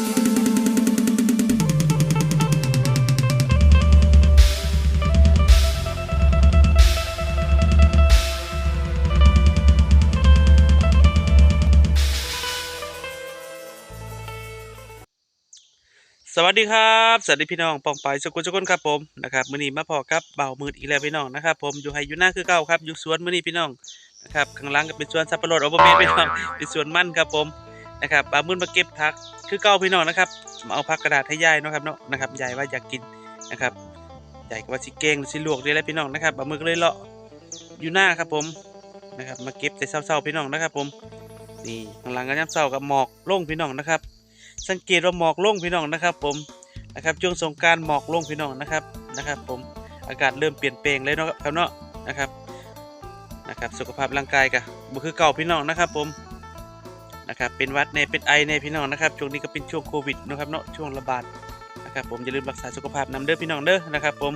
สวัสดีครับสวัสดีพี่น้องปองไปสกุลสกุลครับผมนะครับมื้อนี้มาพอครับเบามืดอีกแล้วพี่น้องนะครับผมอยู่ให้อยู่หน้าคือเก่าครับอยู่สวนมื้อนี้พี่น้องนะครับข้างล่างก็เป็นสวนสับปะรดโอเปอร์เมนพี่น้องเป็นสวนมันครับผม นะครับเบามืดมาเก็บผักคือเก่าพี่น้องนะครับมาเอาผักกระดาษให้ยายเนาะครับเนาะนะครับยายว่าอยากกินนะครับยายก็ว่าสิเก่งหรือสิลวกนี่แหละพี่น้องนะครับเบามืดก็เลยเลาะอยู่หน้าครับผมนะครับมาเก็บแต่เช้าๆพี่น้องนะครับ ผมนี่ข้างหลังก็ยามเช้ากับหมอกลงพี่น้องนะครับ สังเกตว่าหมอกลงพี่น้องนะครับ ผมนะครับช่วงสงการหมอกลงพี่น้องนะครับนะครับ ผมอากาศเริ่มเปลี่ยนแปลงเลยเนาะครับเนาะนะครับนะครับ สุขภาพร่างกายกะบุคือเก่าพี่น้องนะครับ ผม นะครับเป็นวัดในเป็นไอในพี่น้องนะครับช่วงนี้ก็เป็นช่วงโควิดนะครับเนาะช่วงระบาดนะครับผมอย่าลืมรักษาสุขภาพนำเด้อพี่น้องเด้อนะครับ ผม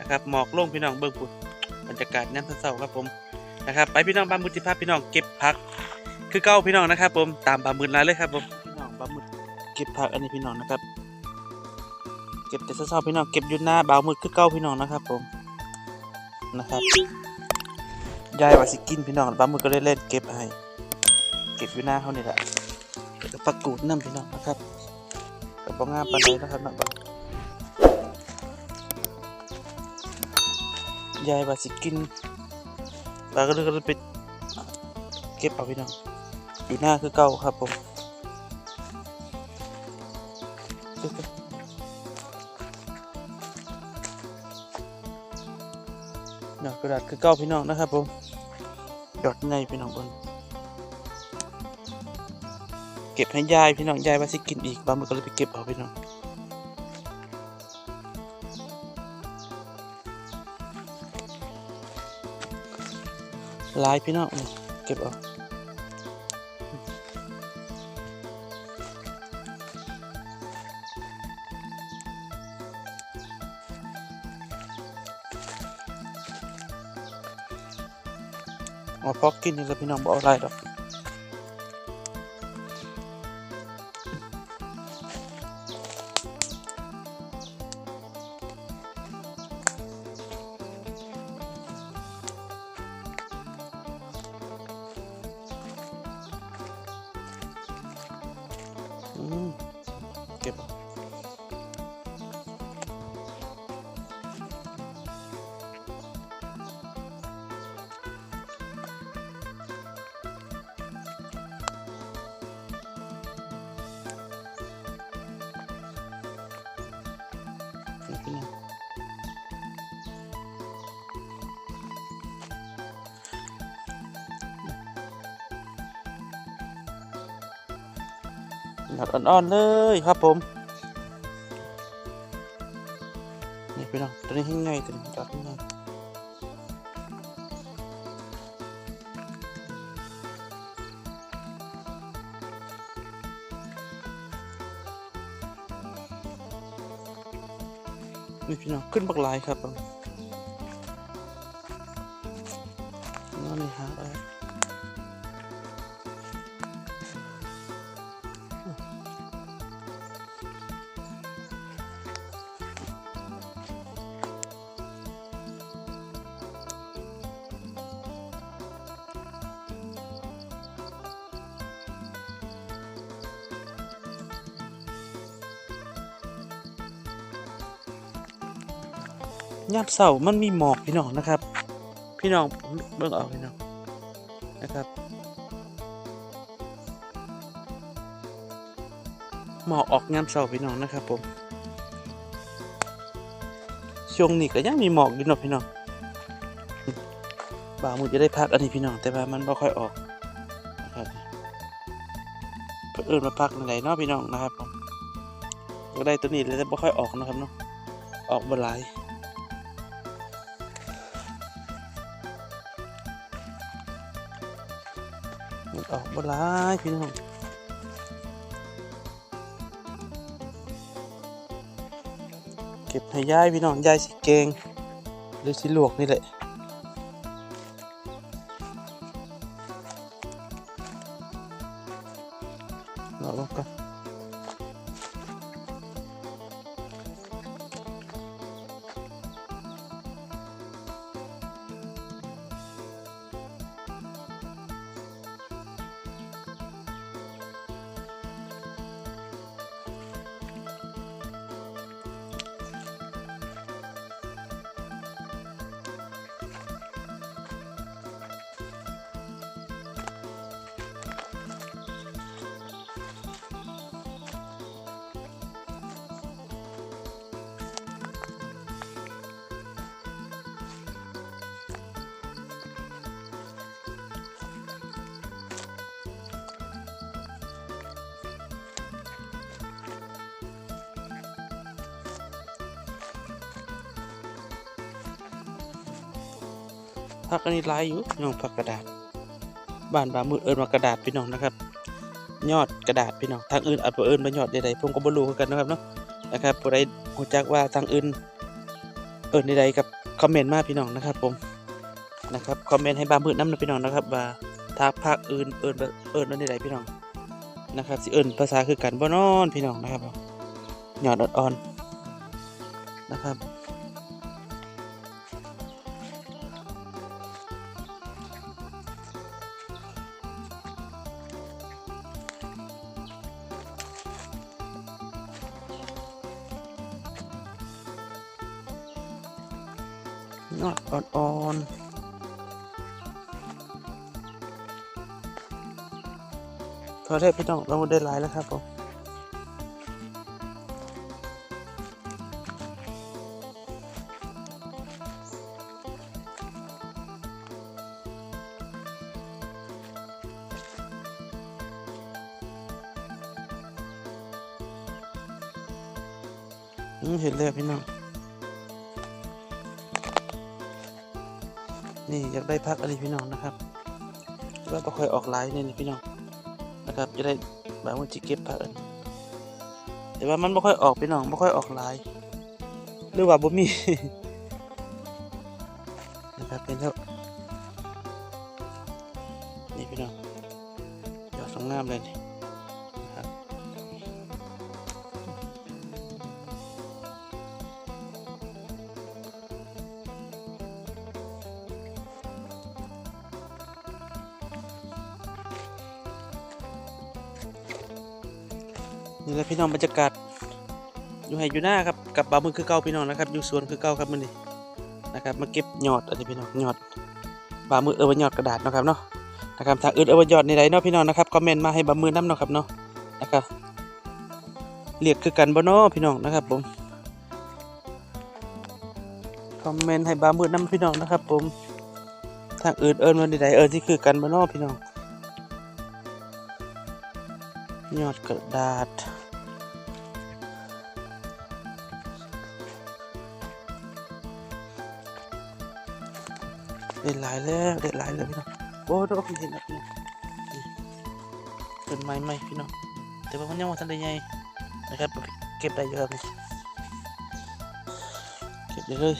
นะครับหมอกลงพี่น้องเบิ่งพุ่นบรรยากาศน้ำเศร้าครับผมนะครับไปพี่น้องบามุติภาพพี่น้องเก็บผัก คือเก่าพี่น้องนะครับ ผมตามบามุนลาเลยครับผมพี่น้องบามุนเก็บผักอันนี้พี่น้องนะครับ เก็บแต่เช้าพี่น้องเก็บอยู่หน้าบามืดคือเก้าพี่น้องนะครับ ผมนะครับยายว่าสิกินพี่น้องบามืดก็เลยเล่นเก็บให้ ก็บอยู่หน้าเขานี่แหละแล้วก็ปักกูดน้ำพี่น้องนะครับก็บ่งามปานใดนะครับนาะบ่ยายว่าสิกินบ่าวก็เลยก็เลยไปเก็บเอาพี่น้องอยู่หน้าคือเก่าครับผมดอกกระดาษคือเก้าพี่น้องนะครับผมดอกในพี่น้องบน เก็บให้ยายพี่น้องยายว่าสิกินอีกบางมือก็เลยไปเก็บเอาพี่น้องลายพี่น้องนี่เก็บเอาเอาพอกินนี่แหละพี่น้องบอกอะไรดอก อืมเก็บเนัดอ่อนๆเลยครับผมนี่พี่น้องตัวนี้ให้ไงตัวนี้จัดให้ไงนี่พี่น้องขึ้นบักลายครับผมนั่นนี่ ยามเสามันมีหมอกพี่น้องนะครับ พี่น้องเบิ่งเอาพี่น้องนะครับหมอกออกยามเสาพี่น้องนะครับผมช่วงนี้ก็ยังมีหมอกอยู่เนาะพี่น้องบ่าวมือจะได้พักอันนี้พี่น้องแต่ว่ามันไม่ค่อยออกนะครับเพื่อเอิญมาพักนไหนเนาะพี่น้องนะครับผมก็ได้ตัวนี้เลยแต่ไม่ค่อยออกนะครับเนาะออกบ่หล ออกบ่หลายพี่น้องเก็บให้ยายพี่น้องยายสิเกงหรือสิลวกนี่แหละ พักอันนี้ลายอยู่พี่น้องพักกระดาษ บ้านบามือเอิญว่ากระดาษพี่น้องนะครับ ยอดกระดาษพี่น้องทางอื่นอาจบ่เอิญว่ายอดใดๆผมก็บ่รู้กันนะครับเนาะนะครับผู้ใดรู้จักว่าทางอื่นเอิญใดๆกับคอมเมนต์มาพี่น้องนะครับ ผมนะครับคอมเมนต์ให้บามือน้ำนะพี่น้องนะครับว่าทางภาคอื่นเอิญเอิญใดๆพี่น้องนะครับสิเอิญภาษาคือกันบ่นอนพี่น้องนะครับยอดอ่อนๆนะครับ ยอดอ่อนๆพอได้พี่น้องเราได้หลายแล้วครับผมอืมเห็นแล้วพี่น้อง นี่อยากได้พักอะไรพี่น้องนะครับว่าบ่ค่อยออกไลน์เนี่ยพี่น้องนะครับจะได้แบบว่าจิเก็บพักอันแต่ว่ามันบ่ค่อยออกพี่น้องบ่ค่อยออกไลน์หรือว่าบ่มีนะครับเป็นแล้วนี่พี่น้องยอดสองงามเลยนี่ นี่แหละพี่น้องบรรยากาศอยู่ให้อยู่หน้าครับกับบ่าวมือคือเก่าพี่น้องนะครับอยู่สวนคือเก่าครับมื้อนี้นะครับมาเก็บยอดอันนี้พี่น้องยอดบ่าวมือเออว่ายอดกระดาษนะครับเนาะนะครับถ้าอื่นเออว่ายอดในใดเนาะพี่น้องนะครับคอมเมนต์มาให้บ่าวมือนํเนาะครับเนาะนะครับเรียกคือกันบ่เนาะพี่น้องนะครับผมคอมเมนต์ให้บ่าวมือนํพี่น้องนะครับผมทางอื่นเอิ้นว่าใดเอิ้นที่คือกันบ่เนาะพี่น้อง ยอดกระดาษ เด็ดหลายแล้วเด็ดหลายแล้วพี่น้องโอ้ดูพี่เห็นแล้วพี่น้องเป็นไม้ไหมพี่น้องแต่ว่ามันยังว่าทันได้ใหญ่นะครับเก็บได้เยอะครับเก็บได้เลย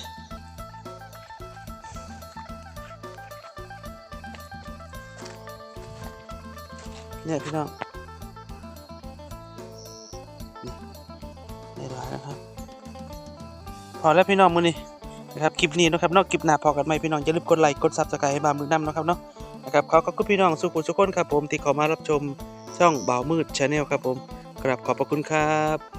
เนี่ยพี่น้อง พอแล้วพี่น้องมือนี้นะครับคลิปนี้นะครับนอกคลิปหน้าพอกันไหมพี่น้องอย่าลืมกดไลค์กดซับสไครต์ให้บามือน้ำนะครับเนาะนะครับขอขอบคุณพี่น้องสุขุสุขคนครับผมที่เข้ามารับชมช่องเบามืดชาแนลครับผมกราบขอบพระคุณครับ